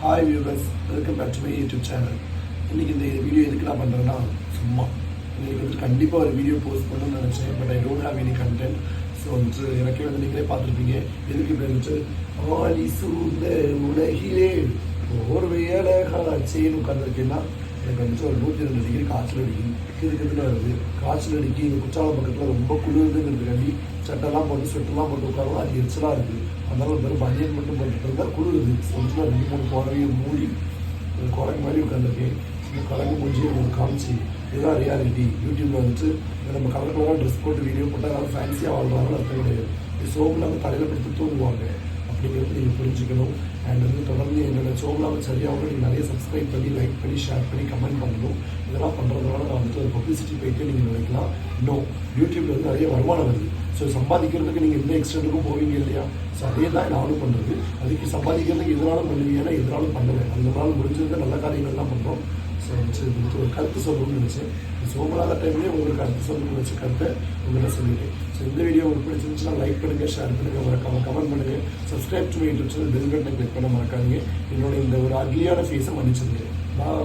Hi viewers welcome back to my YouTube channel இன்றைக்கி இந்த video எதுக்கு நான் பண்ணுறேன்னா சும்மா. இன்றைக்கி வந்து கண்டிப்பாக ஒரு வீடியோ போஸ்ட் பண்ணணும்னு நினச்சேன். But I don't have any content so வந்து எனக்கே வந்து நீங்களே பார்த்துருப்பீங்க. எதுக்கு இப்படி இருந்துச்சு? ஆலி சூழ்ந்த உலகிலே ஒரு வேலைகாட்சின்னு உட்காந்துருக்கேன்னா எனக்கு வந்துட்டு ஒரு நூற்றி ரெண்டு டிகிரி காய்ச்சல் அடிக்கும் கிது வருது. காய்ச்சல் அடிக்கி எங்கள் குற்றாலம் பக்கத்தில் ரொம்ப குளிருதுங்கிறதுக்காண்டி சட்டெல்லாம் போட்டு ஸ்வெட்டெல்லாம் போட்டு உட்காரலாம் அது எரிச்சலாக இருக்குது. அதனால வெறும் பனியன் மட்டும் போட்டுட்டு இருந்தால் குளிருது. கொஞ்சம் ரெண்டு மூணு புடவையை மூடி ஒரு குரங்கு மாதிரி உட்காந்துருக்கேன் இந்த குரங்கு முடிஞ்சு உங்களுக்கு காமிச்சு. இதுதான் ரியாலிட்டி யூடியூப்பில் வந்துட்டு நம்ம கலர் கலராக ட்ரெஸ் போட்டு வீடியோ போட்டால் அதனால ஃபேன்சியாக வாழ்றாங்கன்னு அர்த்தம் கிடையாது. சோப்பு நம்ம தலையில் பிடித்து தூங்குவாங்க. அப்படிங்கிறது நீங்கள் புரிஞ்சுக்கணும். அண்ட் வந்து தொடர்ந்து என்னோட சோம்லாவை சரியாகவும் நீங்கள் நிறைய சப்ஸ்கிரைப் பண்ணி லைக் பண்ணி ஷேர் பண்ணி கமெண்ட் பண்ணணும். இதெல்லாம் பண்ணுறதுனால நான் வந்துட்டு ஒரு பப்ளிசிட்டி போயிட்டு நீங்கள் நினைக்கலாம். இன்னும் யூடியூப்ல வந்து நிறைய வருமானம் வருது. ஸோ சம்பாதிக்கிறதுக்கு நீங்கள் எந்த எக்ஸ்டெண்டுக்கும் போவீங்க இல்லையா? ஸோ அதே தான் நானும் பண்ணுறது அதுக்கு சம்பாதிக்கிறதுக்கு எதனாலும் பண்ணுவீங்கன்னா எதனாலும் பண்ணுவேன் அந்த நாள் முடிஞ்சிருந்த நல்ல காரியங்கள்லாம் பண்ணுறோம் ஸோ உங்களுக்கு ஒரு கருத்து சொல்லணும்னு நினச்சேன். சோமலாத டைம்லேயே உங்களுக்கு கருத்து சொல்லணும்னு வச்ச கருத்தை உங்கள்கிட்ட சொல்லிட்டேன். ஸோ இந்த வீடியோ உங்களுக்கு பிடிச்சிருந்துச்சுன்னா லைக் பண்ணுங்கள் ஷேர் பண்ணுங்கள் மறக்காம கமெண்ட் பண்ணுங்கள் subscribe to YouTube channel bell பட்டனை கிளிக் பண்ண மறக்காதீங்க. என்னோட இந்த ஒரு அக்லியான ஃபேஸை மன்னிச்சிருக்கேன் நான்